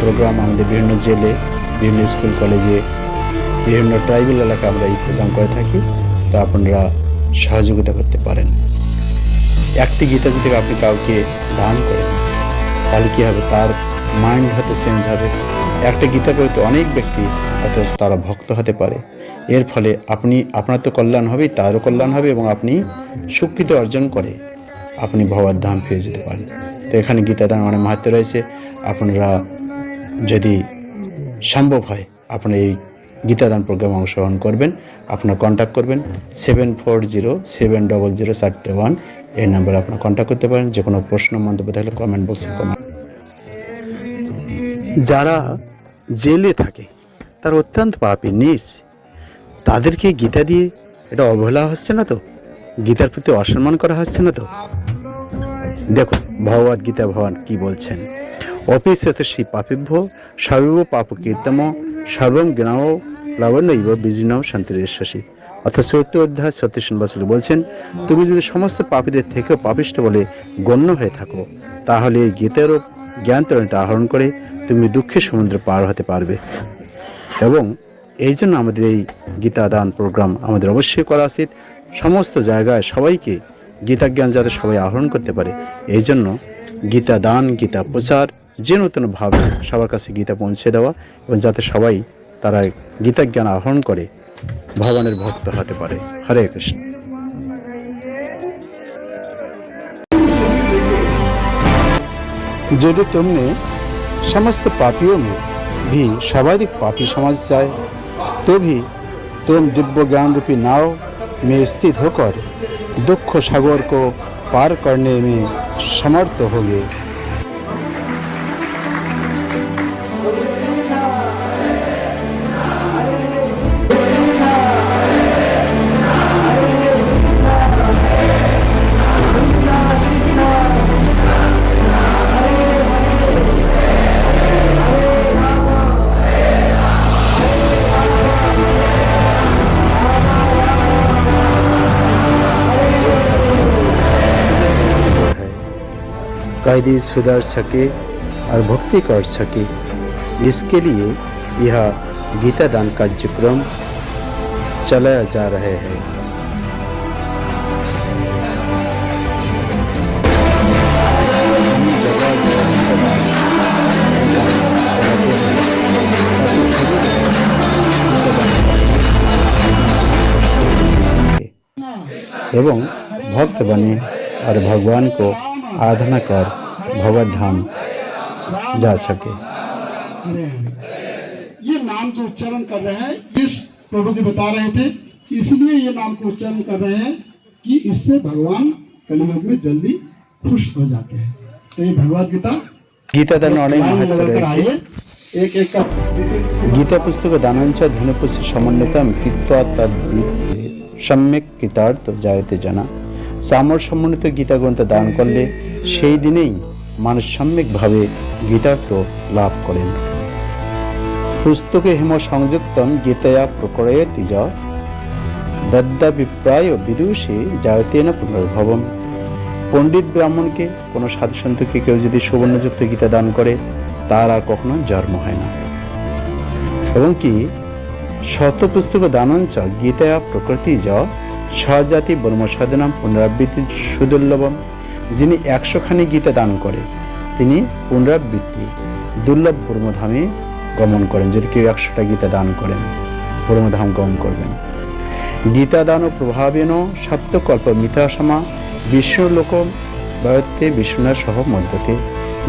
Programme আমাদের বিভিন্ন জেলে, বিভিন্ন স্কুল কলেজে বিভিন্ন ট্রাইবাল এলাকায় আমরা এই প্রোগ্রাম করে থাকি। তা আপনারা সহযোগিতা করতে পারেন। একটি গীতা যদি আপনি কাউকে দান করেন, তাহলে কী হবে? তার মাইন্ড হয়তো চেঞ্জ হবে। একটা গীতা পড়ে তো অনেক ব্যক্তি হয়তো তারা ভক্ত হতে পারে। এর ফলে আপনি, আপনার তো কল্যাণ হবেই, তারও কল্যাণ হবে এবং আপনি স্বীকৃতি অর্জন করে আপনি ভবার ধাম ফিরে যেতে পারেন। তো এখানে গীতা দান অনেক মাহাত্ম রয়েছে। আপনারা যদি সম্ভব হয়, আপনি এই গীতাদান প্রোগ্রামে অংশগ্রহণ করবেন। আপনার কন্ট্যাক্ট করবেন seven four zero seven double zero চারটে ওয়ান এই নাম্বারে আপনার কন্ট্যাক্ট করতে পারেন। যে কোনো প্রশ্ন, মন্তব্য থাকলে কমেন্ট বক্সে কমেন্ট যারা জেলে থাকে, তার অত্যন্ত পাপী নিস তাদেরকে গীতা দিয়ে এটা অবহেলা হচ্ছে না তো? গীতার প্রতি অসম্মান করা হচ্ছে না তো? দেখুন ভগবদ গীতা ভগবান কি বলছেন। অপিসত শ্রী পাপিভ্য সর্ব পাপ কীর্তম সর্বম জ্ঞানও প্লাবনৈব বিজিনম শান্তিরেশ্বসী অর্থাৎ চৌদ্দ অধ্যায় সতীশ বছর বলছেন, তুমি যদি সমস্ত পাপীদের থেকেও পাপিষ্ট বলে গণ্য হয়ে থাকো, তাহলে এই গীতেরও জ্ঞান তরণিতা আহরণ করে তুমি দুঃখের সমুদ্র পার হতে পারবে। এবং এই জন্য আমাদের এই গীতা দান প্রোগ্রাম আমাদের অবশ্যই করা উচিত। সমস্ত জায়গায় সবাইকে গীতা জ্ঞান যাতে সবাই আহরণ করতে পারে, এই জন্য গীতা দান গীতা প্রচার যে নতুনভাবে সবার কাছে গীতা পৌঁছে দেওয়া এবং যাতে সবাই তারা গীতা জ্ঞান আহরণ করে ভগবানের ভক্ত হতে পারে হরে কৃষ্ণ यदि तुमने समस्त पापियों में भी सर्वाधिक पापी समझ जाए तो भी तुम दिव्य ज्ञान रूपी नाव में स्थित होकर दुख सागर को पार करने में समर्थ होगे कैदी सुधर सके और भक्ति कर सके। इसके लिए यह गीता दान कार्यक्रम चलाया जा रहे हैं। एवं भक्त बने और भगवान को आराधना कर भगवत धाम जा सके ये नाम जो उच्चारण कर रहे हैं इस प्रभु जी बता रहे थे इसलिए ये नाम को उच्चारण कर रहे हैं कि इससे भगवान कलयुग में जल्दी खुश हो जाते हैं तो ये भगवत गीता गीता दान অনেক लाइन में महत्व लगाकर রয়েছে आइए एक एक का গীতা পুস্তক দানাঞ্চ ধনুপুষ্য সমন্বিতম কৃত্বা তদ্বিদ্যে সম্যক কৃতার্থ জায়তে জানা সামর সমন্বিত গীতা গ্রন্থ দান করলে সেই দিনেই মানুষ সম্যকভাবে গীতার্থ লাভ করেন। পুস্তকে হেম সংযুক্তম গীতয়া প্রকরয়তি য দদ্যাভিপ্রায় বিদুষে জায়তেন পুনর্ভবম। পণ্ডিত ব্রাহ্মণকে, কোনো সাধু সন্তকে কেউ যদি সুবর্ণযুক্ত গীতা দান করে, তার আর কখনো জন্ম হয় না। এবং কি শতপুস্তক দানঞ্চ, গীতায়া প্রকৃতি য স্বজাতি ব্রহ্মসাধনাম পুনরাবৃত্তি সুদুর্লভম, যিনি একশোখানি গীতা দান করে, তিনি পুনরাবৃত্তি দুর্লভ ব্রহ্মধামে গমন করেন, যদি কেউ একশোটা গীতা দান করেন, ব্রহ্মধাম গমন করবেন। গীতা দান ও প্রভাবেন সপ্তকল্প মিতাসমা বিষ্ণুলোক বয়ত্তে বিষ্ণুনা সহ মধ্যতে।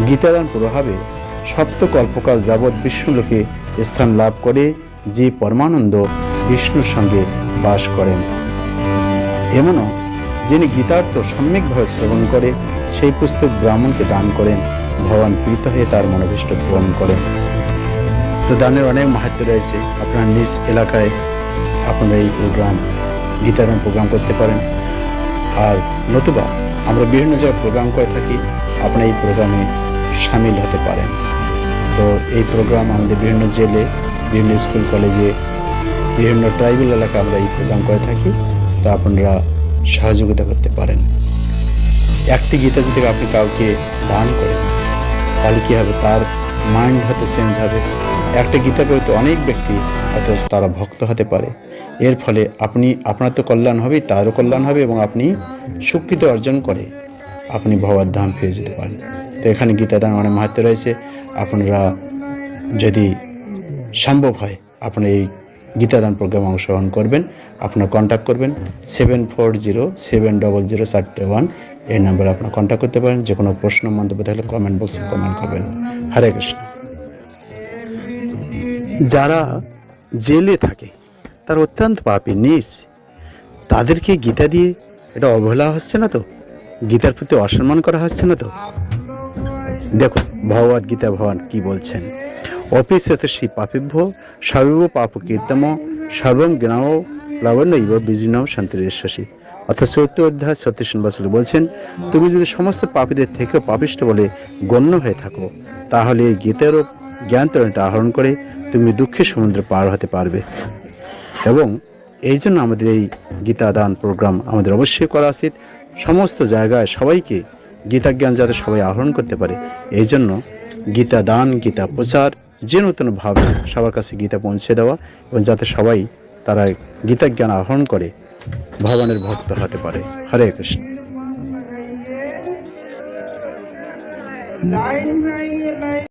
গীতাদান প্রভাবে সপ্তকল্পকাল যাবৎ বিষ্ণুলোকে স্থান লাভ করে যে পরমানন্দ বিষ্ণুর সঙ্গে বাস করেন। এমনও যিনি গীতার্থ সম্যকভাবে শ্রবণ করে, সেই পুস্তক ব্রাহ্মণকে দান করেন, ভগবান প্রীত হয়ে তার মনোভীষ্ট পূরণ করেন। তো দানের অনেক মাহাত্ম রয়েছে। আপনার নিজ এলাকায় আপনারা এই প্রোগ্রাম গীতাদান প্রোগ্রাম করতে পারেন। আর নতুবা আমরা বিভিন্ন জায়গায় প্রোগ্রাম করে থাকি, আপনারা এই প্রোগ্রামে সামিল হতে পারেন। তো এই প্রোগ্রাম আমাদের বিভিন্ন জেলে বিভিন্ন স্কুল, কলেজে বিভিন্ন ট্রাইবাল এলাকায় আমরা এই প্রোগ্রাম করে থাকি। তো আপনারা সহযোগিতা করতে পারেন। একটি গীতা যদি আপনি কাউকে দান করেন, তাহলে কী হবে? তার মাইন্ড হয়তো চেঞ্জ হবে। একটা গীতা পড়িতে অনেক ব্যক্তি হয়তো তারা ভক্ত হতে পারে। এর ফলে আপনি, আপনার তো কল্যাণ হবেই, তারও কল্যাণ হবে এবং আপনি স্বীকৃতি অর্জন করে আপনি ভগবত ধাম ফিরে যেতে পারেন। তো এখানে গীতা দান অনেক মাহাত্ম রয়েছে। আপনারা যদি সম্ভব হয় আপনি এই গীতাদান প্রোগ্রামে অংশগ্রহণ করবেন, আপনার কন্ট্যাক্ট করবেন seven four zero seven double zero চারটে ওয়ান এই নাম্বারে আপনার কন্ট্যাক্ট করতে পারেন, যে কোনো প্রশ্ন, মন্তব্য থাকলে কমেন্ট বক্সে কমেন্ট করবেন। হরে কৃষ্ণ। যারা জেলে থাকে, তারা অত্যন্ত পাপী নিস তাদেরকে গীতা দিয়ে এটা অবহেলা হচ্ছে না তো? গীতার প্রতি অসম্মান করা হচ্ছে না তো? দেখুন ভগবদ গীতা ভগবান কি বলছেন। অপিসত শ্রী পাপিভ্য সর্ব পাপ কীর্তম সর্বম জ্ঞান প্লাবন্য ইব বিজিনম শান্তিরেশ্বসী অর্থাৎ চৌদ্দ অধ্যায় সত্যেন বাসুল বলছেন, তুমি যদি সমস্ত পাপীদের থেকেও পাপিষ্ট বলে গণ্য হয়ে থাকো, তাহলে এই গীতারও জ্ঞান তরণিত আহরণ করে তুমি দুঃখের সমুদ্রে পার হতে পারবে। এবং এই জন্য আমাদের এই গীতা দান প্রোগ্রাম আমাদের অবশ্যই করা উচিত। সমস্ত জায়গায় সবাইকে গীতা জ্ঞান যাতে সবাই আহরণ করতে পারে, এই জন্য গীতা দান গীতা প্রচার যে নতুনভাবে সবার কাছে গীতা পৌঁছে দেওয়া এবং যাতে সবাই তারা গীতা জ্ঞান আহরণ করে, ভগবানের ভক্ত হতে পারে। হরে কৃষ্ণ।